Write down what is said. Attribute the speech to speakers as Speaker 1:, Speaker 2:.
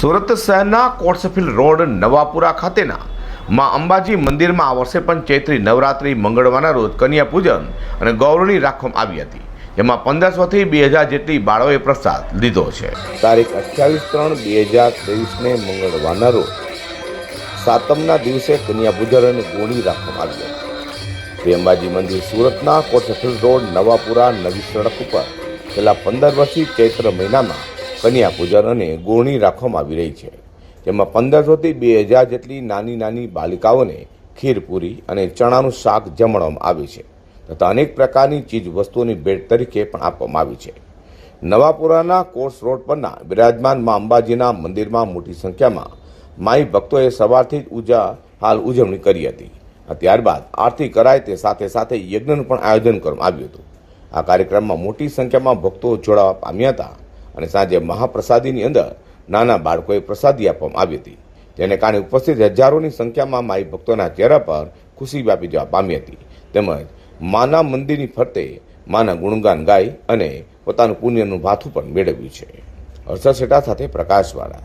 Speaker 1: સુરત શહેરના કોટસફીલ રોડ નવાપુરા ખાતેના માં અંબાજી મંદિરમાં આ વર્ષે પણ ચૈત્રી નવરાત્રિ મંગળવારના રોજ કન્યા પૂજન અને ગૌરવણી રાખવામાં આવી હતી, જેમાં પંદરસોથી બે હજાર જેટલી બાળોએ પ્રસાદ લીધો છે. તારીખ અઠ્યાવીસ ત્રણ બે હજાર ત્રેવીસને મંગળવારના રોજ સાતમના દિવસે કન્યા પૂજન અને ગોળી રાખવામાં આવી હતી. શ્રી અંબાજી મંદિર સુરતના કોટફિલ્ડ રોડ નવાપુરા નવી સડક ઉપર છેલ્લા પંદર વર્ષથી ચૈત્ર મહિનામાં કન્યા પૂજન અને ગોળણી રાખવામાં આવી રહી છે. જેમાં પંદરસોથી બે હજાર જેટલી નાની નાની બાલિકાઓને ખીરપુરી અને ચણાનું શાક જમણવામાં આવે છે તથા અનેક પ્રકારની ચીજ વસ્તુઓની ભેટ તરીકે પણ આપવામાં આવી છે. નવાપુરાના કોર્સ રોડ પરના બિરાજમાન મા અંબાજીના મંદિરમાં મોટી સંખ્યામાં માઈ ભક્તોએ સવારથી જ ઉજા હાલ ઉજવણી કરી હતી ત્યારબાદ આરતી કરાય તે સાથે સાથે યજ્ઞનું પણ આયોજન કરવામાં આવ્યું હતું. આ કાર્યક્રમમાં મોટી સંખ્યામાં ભક્તો જોડાવા પામ્યા હતા. અને સાંજે મહાપ્રસાદીની અંદર નાના બાળકોએ પ્રસાદી આપવામાં આવી હતી. જેને કારણે ઉપસ્થિત હજારોની સંખ્યામાં માઈ ભક્તોના ચહેરા પર ખુશી વ્યાપી જવા પામી હતી. તેમજ માના મંદિરની ફરતે માના ગુણગાન ગાઈ અને પોતાનું પુણ્યનું ભાથું પણ મેળવ્યું છે. હર્ષદ શેઠા સાથે પ્રકાશવાળા